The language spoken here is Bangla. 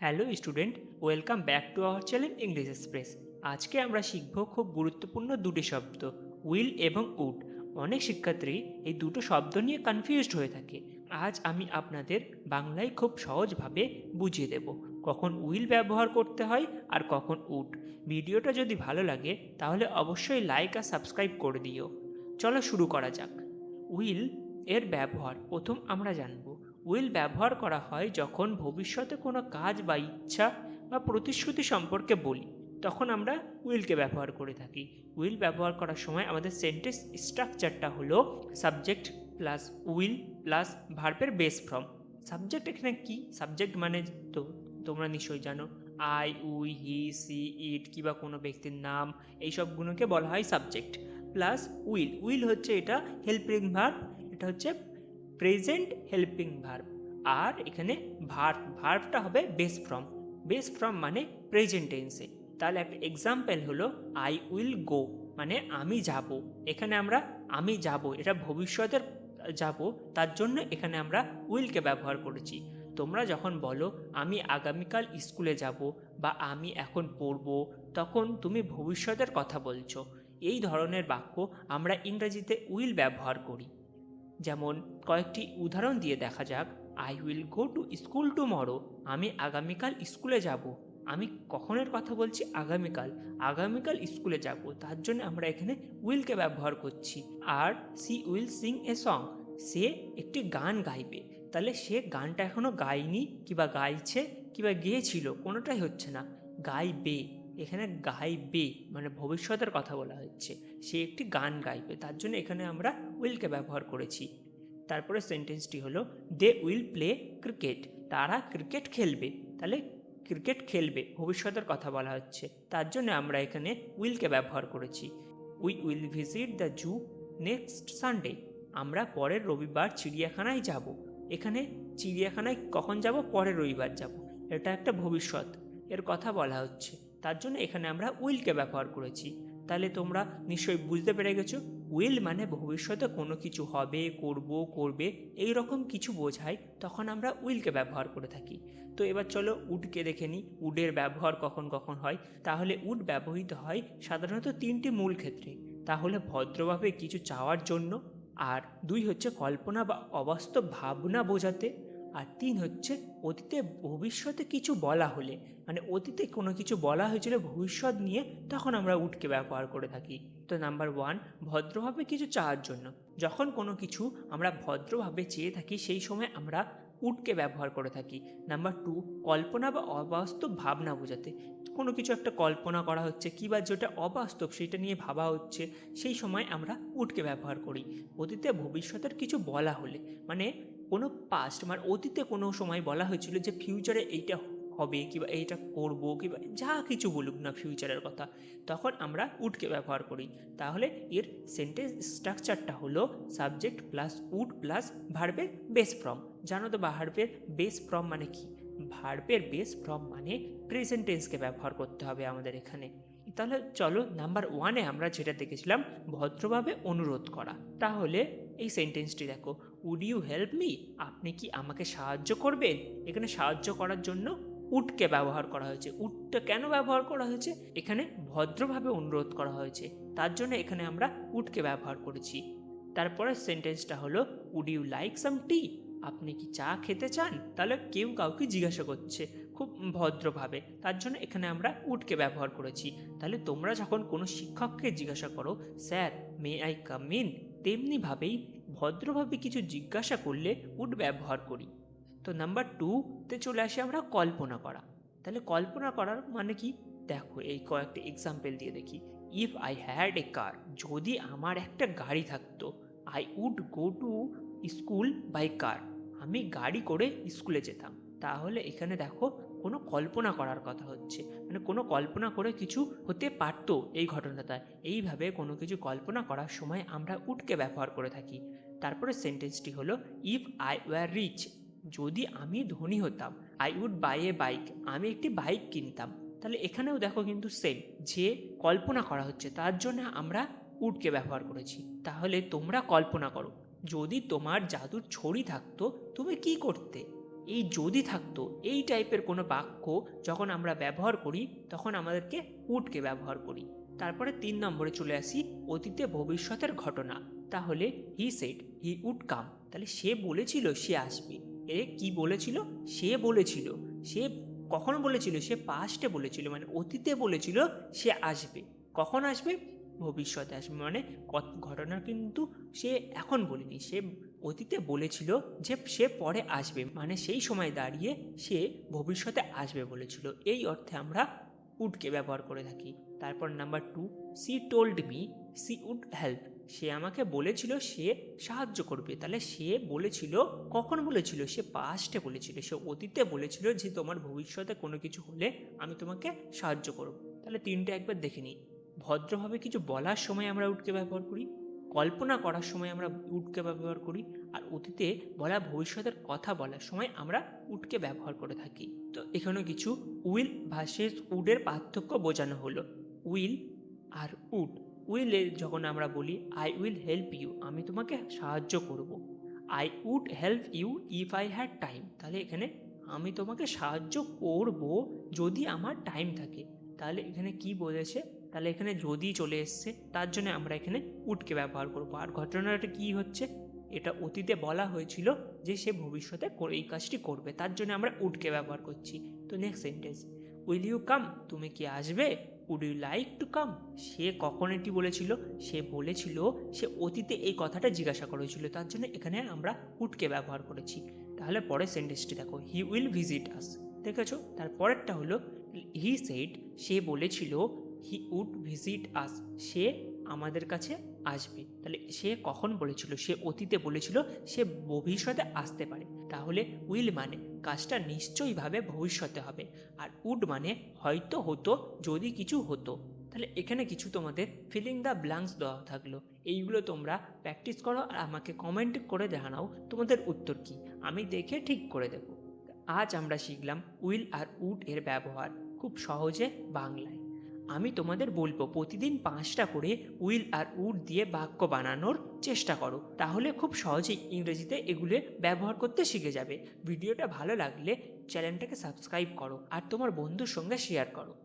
Hello student, welcome back to our channel English Express. আজকে আমরা শিখব খুব গুরুত্বপূর্ণ দুটি শব্দ, উইল এবং উড। অনেক শিক্ষার্থী এই দুটো শব্দ নিয়ে কনফিউজড হয়ে থাকে। আজ আমি আপনাদের বাংলায় খুব সহজভাবে বুঝিয়ে দেব, কখন উইল ব্যবহার করতে হয় আর কখন উড। ভিডিওটা যদি ভালো লাগে, তাহলে অবশ্যই লাইক আর সাবস্ক্রাইব করে দিও। চলো শুরু করা যাক। উইল এর ব্যবহার, প্রথম আমরা জানব উইল ব্যবহার করা হয় যখন ভবিষ্যতে কোনো কাজ বা ইচ্ছা বা প্রতিশ্রুতি সম্পর্কে বলি, তখন আমরা উইলকে ব্যবহার করে থাকি। উইল ব্যবহার করার সময় আমাদের সেন্টেন্স স্ট্রাকচারটা হলো সাবজেক্ট প্লাস উইল প্লাস ভার্পের বেস ফর্ম। সাবজেক্ট এখানে কি? সাবজেক্ট মানে তো তোমরা নিশ্চয়ই জানো। I, we, he, she, it কিংবা কোনো ব্যক্তির নাম এইসবগুলোকে বলা হয় সাবজেক্ট। প্লাস উইল উইল হচ্ছে এটা হেল্পিং ভার্ব এটা হচ্ছে প্রেজেন্ট হেল্পিং ভার্ব আর এখানে ভার্ব ভার্বটা হবে বেস ফ্রম বেস ফ্রম মানে প্রেজেন্ট টেন্সে তাহলে একটা এক্সাম্পল হলো আই উইল গো মানে আমি যাব। এখানে আমরা আমি যাব, এটা ভবিষ্যতের যাব, তার জন্য এখানে আমরা উইলকে ব্যবহার করেছি। তোমরা যখন বলো, আমি আগামীকাল স্কুলে যাব বা আমি এখন পড়ব, তখন তুমি ভবিষ্যতের কথা বলছো। এই ধরনের বাক্য আমরা ইংরেজিতে উইল ব্যবহার করি। যেমন কয়েকটি উদাহরণ দিয়ে দেখা যাক। I will go to school tomorrow আমি আগামীকাল স্কুলে যাব। আমি কখনের কথা বলছি? আগামীকাল। আগামীকাল স্কুলে যাব। তার জন্য আমরা এখানে উইলকে ব্যবহার করছি। আর she will sing a song. সে একটি গান গাইবে। তাহলে সে গানটা এখনও গায়নি, কিবা গাইছে, কিবা গেয়েছিল, কোনোটাই হচ্ছে না। গাইবে। এখানে গাইবে মানে ভবিষ্যতের কথা বলা হচ্ছে। সে একটি গান গাইবে, তার জন্য এখানে আমরা উইলকে ব্যবহার করেছি। তারপরে সেন্টেন্সটি হলো, দে উইল প্লে ক্রিকেট। তারা ক্রিকেট খেলবে, তাহলে ক্রিকেট খেলবে, ভবিষ্যতের কথা বলা হচ্ছে। তার জন্য আমরা এখানে উইলকে ব্যবহার করেছি। We will visit the zoo next Sunday. আমরা পরের রবিবার চিড়িয়াখানায় যাব। এখানে চিড়িয়াখানায় কখন যাব? পরের রবিবার যাব। এটা একটা ভবিষ্যৎ। এর কথা বলা হচ্ছে। তার জন্য এখানে আমরা উইলকে ব্যবহার করেছি। তাহলে তোমরা নিশ্চয়ই বুঝতে পেরে গেছো, উইল মানে ভবিষ্যতে কোনো কিছু হবে, করব, করবে, এই রকম কিছু বোঝায়, তখন আমরা উইলকে ব্যবহার করে থাকি। তো এবার চলো উডকে দেখে নিই, উডের ব্যবহার কখন কখন হয়। তাহলে উড ব্যবহৃত হয় সাধারণত তিনটি মূল ক্ষেত্রে। তাহলে ভদ্রভাবে কিছু চাওয়ার জন্য, আর দুই হচ্ছে কল্পনা বা অবাস্তব ভাবনা বোঝাতে। আর তিন হচ্ছে অতীতে ভবিষ্যতে কিছু বলা হলে। মানে অতীতে কোনো কিছু বলা হয়েছিল ভবিষ্যৎ নিয়ে, তখন আমরা উটকে ব্যবহার করে থাকি। তো নাম্বার ওয়ান ভদ্রভাবে কিছু চাওয়ার জন্য। যখন কোনো কিছু আমরা ভদ্রভাবে চেয়ে থাকি, সেই সময় আমরা উটকে ব্যবহার করে থাকি। নাম্বার টু কল্পনা বা অবাস্তব ভাবনা বোঝাতে। কোনো কিছু একটা কল্পনা করা হচ্ছে, কী বা যেটা অবাস্তব সেটা নিয়ে ভাবা হচ্ছে, সেই সময় আমরা উটকে ব্যবহার করি। অতীতে ভবিষ্যতের কিছু বলা হলে। মানে কোনো পাস্ট মানে অতীতে কোনো সময় বলা হয়েছিল যে ফিউচারে এইটা হবে কিংবা এইটা করব কিংবা যা কিছু বলুক না ফিউচারের কথা, তখন আমরা উডকে ব্যবহার করি। তাহলে এর সেন্টেন্স স্ট্রাকচারটা হলো সাবজেক্ট প্লাস উড প্লাস ভার্বের বেস ফ্রম জানো তো ভার্বের বেস ফ্রম মানে কি? ভার্বের বেস ফ্রম মানে প্রেজেন্ট টেন্সকে ব্যবহার করতে হবে আমাদের এখানে। তাহলে চলো নাম্বার ওয়ানে আমরা যেটা দেখেছিলাম, ভদ্রভাবে অনুরোধ করা। তাহলে এই সেন্টেন্সটি দেখো উড ইউ হেল্প মি আপনি কি আমাকে সাহায্য করবেন? এখানে সাহায্য করার জন্য উটকে ব্যবহার করা হয়েছে। উটটা কেন ব্যবহার করা হয়েছে? এখানে ভদ্রভাবে অনুরোধ করা হয়েছে। তার জন্য এখানে আমরা উটকে ব্যবহার করেছি। তারপরে সেন্টেন্সটা হলো would you like some tea আপনি কি চা খেতে চান? তাহলে কেউ কাউকে জিজ্ঞাসা করছে, খুব ভদ্রভাবে। তার জন্য এখানে আমরা উটকে ব্যবহার করেছি। তাহলে তোমরা যখন কোনো শিক্ষককে জিজ্ঞাসা করো sir may I come in তেমনিভাবেই ভদ্রভাবে কিছু জিজ্ঞাসা করলে উড ব্যবহার করি। তো নাম্বার টুতে চলে আসি আমরা কল্পনা করা। তাহলে কল্পনা করার মানে কি? দেখো এই কয়েকটা এক্সাম্পল দিয়ে দেখি। If I had a car যদি আমার একটা গাড়ি থাকতো I would go to school by car আমি গাড়ি করে স্কুলে যেতাম। তাহলে এখানে দেখো কোনো কল্পনা করার কথা হচ্ছে। মানে কোনো কল্পনা করে কিছু হতে পারতো এই ঘটনাটা এইভাবে কোনো কিছু কল্পনা করার সময় আমরা উটকে ব্যবহার করে থাকি। তারপরে সেন্টেন্সটি হলো ইফ আই ওয়ার রিচ যদি আমি ধনী হতাম I would buy a bike আমি একটি বাইক কিনতাম। তাহলে এখানেও দেখো কিন্তু সেম যে কল্পনা করা হচ্ছে তার জন্য আমরা উডকে ব্যবহার করেছি। তাহলে তোমরা কল্পনা করো, যদি তোমার জাদুর ছড়ি থাকতো, তুমি কি করতে? এই যদি থাকতো, এই টাইপের কোনো বাক্য যখন আমরা ব্যবহার করি, তখন আমাদেরকে উডকে ব্যবহার করি। তারপরে তিন নম্বরে চলে আসি, অতীতে ভবিষ্যতের ঘটনা। তাহলে he said he would come তাহলে সে বলেছিল সে আসবে। এ কি বলেছিল? সে বলেছিল। সে কখন বলেছিল? সে পাস্টে বলেছিল মানে অতীতে বলেছিল সে আসবে। কখন আসবে? ভবিষ্যতে আসবে। মানে ঘটনা কিন্তু সে এখন বলেনি। সে অতীতে বলেছিল যে সে পরে আসবে মানে সেই সময় দাঁড়িয়ে সে ভবিষ্যতে আসবে বলেছিল। এই অর্থে আমরা উডকে ব্যবহার করে থাকি। তারপর number two she told me she would help সে আমাকে বলেছিল সে সাহায্য করবে। তাহলে সে বলেছিল, কখন বলেছিল? সে পাস্টে বলেছিল। সে অতীতে বলেছিল যে তোমার ভবিষ্যতে কোনো কিছু হলে আমি তোমাকে সাহায্য করব। তাহলে তিনটে একবার দেখে নিই। ভদ্রভাবে কিছু বলার সময় আমরা উটকে ব্যবহার করি। কল্পনা করার সময় আমরা উটকে ব্যবহার করি, আর অতীতে বলা ভবিষ্যতের কথা বলার সময় আমরা উটকে ব্যবহার করে থাকি। তো এখানে কিছু উইল ভার্সেস উডের পার্থক্য বোঝানো হলো। Will R would. উইলে যখন আমরা বলি আই উইল হেল্প ইউ আমি তোমাকে সাহায্য করব। I would help you if I had time তাহলে এখানে আমি তোমাকে সাহায্য করব যদি আমার টাইম থাকে। তাহলে এখানে কি বোঝাচ্ছে তাহলে এখানে যদি চলে এসছে, তার জন্য আমরা এখানে উডকে ব্যবহার করব। আর ঘটনাটা কি হচ্ছে? এটা অতীতে বলা হয়েছিল যে সে ভবিষ্যতে এই কাজটি করবে, তার জন্য আমরা উডকে ব্যবহার করছি। তো next sentence will you come তুমি কি আসবে? Would you like to come সে কখন এটি বলেছিল? সে বলেছিল, সে অতীতে এই কথাটা জিজ্ঞাসা করেছিল, তার জন্য এখানে আমরা উডকে ব্যবহার করেছি। তাহলে পরের সেন্টেন্সটি দেখো হি উইল ভিজিট আস দেখেছ? তার পরেরটা হলো হি সেড সে বলেছিল হি উড ভিজিট আস সে আমাদের কাছে আসবে। তাহলে সে কখন বলেছিল? সে অতীতে বলেছিল, সে ভবিষ্যতে আসতে পারে। তাহলে উইল মানে কাজটা নিশ্চয়ইভাবে ভবিষ্যতে হবে। আর উড মানে হয়তো হতো, যদি কিছু হতো। তাহলে এখানে কিছু তোমাদের ফিলিং দ্য ব্ল্যাঙ্কস দেওয়া থাকল। এইগুলো তোমরা প্র্যাকটিস করো আর আমাকে কমেন্ট করে জানাও, তোমাদের উত্তর কি? আমি দেখে ঠিক করে দেবো। আজ আমরা শিখলাম উইল আর উড এর ব্যবহার। খুব সহজে বাংলায়। আমি তোমাদের বলব, প্রতিদিন পাঁচটা করে উইল আর উড দিয়ে বাক্য বানানোর চেষ্টা করো। তাহলে খুব সহজেই ইংরেজিতে এগুলো ব্যবহার করতে শিখে যাবে। ভিডিওটা ভালো লাগলে চ্যানেলটাকে সাবস্ক্রাইব করো আর তোমার বন্ধুর সঙ্গে শেয়ার করো।